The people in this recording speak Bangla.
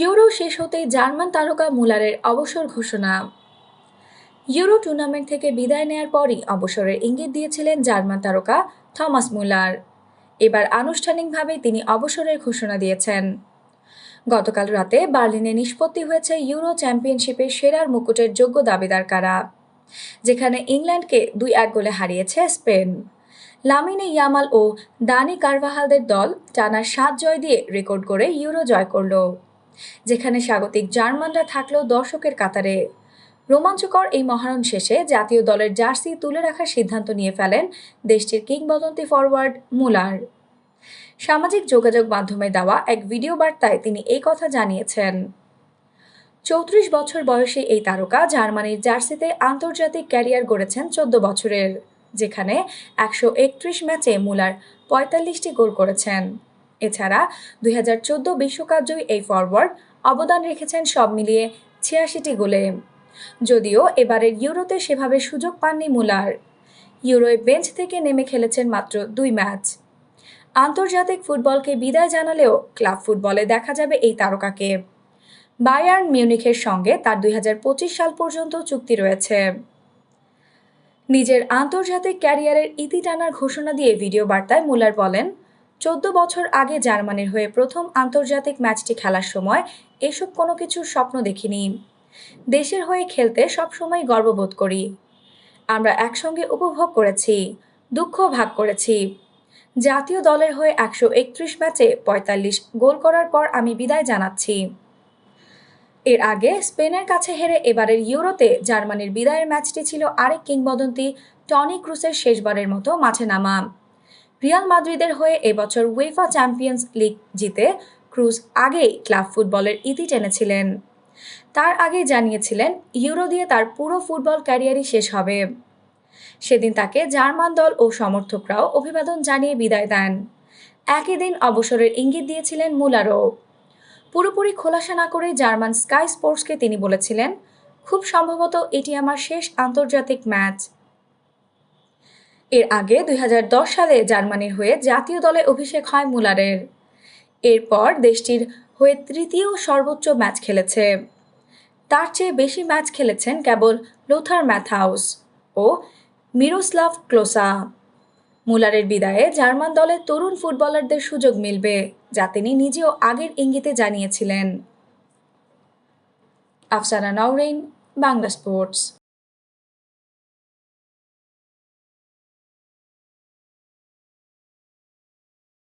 ইউরো শেষ হতেই জার্মান তারকা মুলারের অবসর ঘোষণা। ইউরো টুর্নামেন্ট থেকে বিদায় নেয়ার পরই অবসরের ইঙ্গিত দিয়েছিলেন জার্মান তারকা থমাস মুলার। এবার আনুষ্ঠানিকভাবে তিনি অবসরের ঘোষণা দিয়েছেন। গতকাল রাতে বার্লিনে নিষ্পত্তি হয়েছে ইউরো চ্যাম্পিয়নশিপের সেরার মুকুটের যোগ্য দাবিদার কারা, যেখানে ইংল্যান্ডকে দুই এক গোলে হারিয়েছে স্পেন। লামিনে ইয়ামাল ও দানি কারভাহালদের দল টানা সাত জয় দিয়ে রেকর্ড করে ইউরো জয় করল। যেখানে স্বাগতিক জার্মানরা থাকলেও দর্শকের কাতারে। রোমাঞ্চকর এই মহারণ শেষে জাতীয় দলের জার্সি তুলে রাখার সিদ্ধান্ত নিয়ে ফেলেন দেশটির কিংবদন্তি ফরওয়ার্ড মুলার। সামাজিক যোগাযোগ মাধ্যমে দেওয়া এক ভিডিও বার্তায় তিনি এই কথা জানিয়েছেন। চৌত্রিশ বছর বয়সী এই তারকা জার্মানির জার্সিতে আন্তর্জাতিক ক্যারিয়ার গড়েছেন চোদ্দ বছরের, যেখানে একশো একত্রিশ ম্যাচে মুলার পঁয়তাল্লিশটি গোল করেছেন। এছাড়া দুই বিশ্বকাপ জয়ী এই ফরওয়ার্ড অবদান রেখেছেন সব মিলিয়ে ছিয়াশিটি গোলে। যদিও এবারের ইউরোতে সেভাবে সুযোগ পাননি মুলার। ইউরোয় বেঞ্চ থেকে নেমে খেলেছেন মাত্র দুই ম্যাচ। আন্তর্জাতিক ফুটবলকে বিদায় জানালেও ক্লাব ফুটবলে দেখা যাবে এই তারকাকে। বায়ার্ন মিউনিখের সঙ্গে তার দুই হাজার পঁচিশ সাল পর্যন্ত চুক্তি রয়েছে। নিজের আন্তর্জাতিক ক্যারিয়ারের ইতি টানার ঘোষণা দিয়ে ভিডিও বার্তায় মুলার বলেন চোদ্দ বছর আগে জার্মানির হয়ে প্রথম আন্তর্জাতিক ম্যাচটি খেলার সময় এসব কোনো কিছুর স্বপ্ন দেখিনি। দেশের হয়ে খেলতে সবসময় গর্ববোধ করি। আমরা একসঙ্গে উপভোগ করেছি, দুঃখ ভাগ করেছি। জাতীয় দলের হয়ে একশো একত্রিশ ম্যাচে পঁয়তাল্লিশ গোল করার পর আমি বিদায় জানাচ্ছি। এর আগে স্পেনের কাছে হেরে এবারের ইউরোতে জার্মানির বিদায়ের ম্যাচটি ছিল আরেক কিংবদন্তি টনি ক্রুসের শেষবারের মতো মাঠে নামা। রিয়াল মাদ্রিদের হয়ে এবছর ওয়েফা চ্যাম্পিয়ন্স লিগ জিতে ক্রুজ আগেই ক্লাব ফুটবলের ইতি টেনেছিলেন। তার আগে জানিয়েছিলেন, ইউরো দিয়ে তার পুরো ফুটবল ক্যারিয়ারই শেষ হবে। সেদিন তাকে জার্মান দল ও সমর্থকরাও অভিবাদন জানিয়ে বিদায় দেন। একই দিন অবসরের ইঙ্গিত দিয়েছিলেন মুলারও। পুরোপুরি খোলাসা না করে জার্মান স্কাই স্পোর্টসকে তিনি বলেছিলেন, খুব সম্ভবত এটি আমার শেষ আন্তর্জাতিক ম্যাচ। এর আগে দুই হাজার দশ সালে জার্মানির হয়ে জাতীয় দলে অভিষেক হয় মুলারের। এরপর দেশটির হয়ে তৃতীয় সর্বোচ্চ ম্যাচ খেলেছে। তার চেয়ে বেশি ম্যাচ খেলেছেন কেবল লোথার ম্যাথহাউস ও মিরোস্লাভ ক্লোসা। মুলারের বিদায়ে জার্মান দলের তরুণ ফুটবলারদের সুযোগ মিলবে যা তিনি নিজেও আগের ইঙ্গিতে জানিয়েছিলেন। আফসানা নওরেইন, বাংলা স্পোর্টস।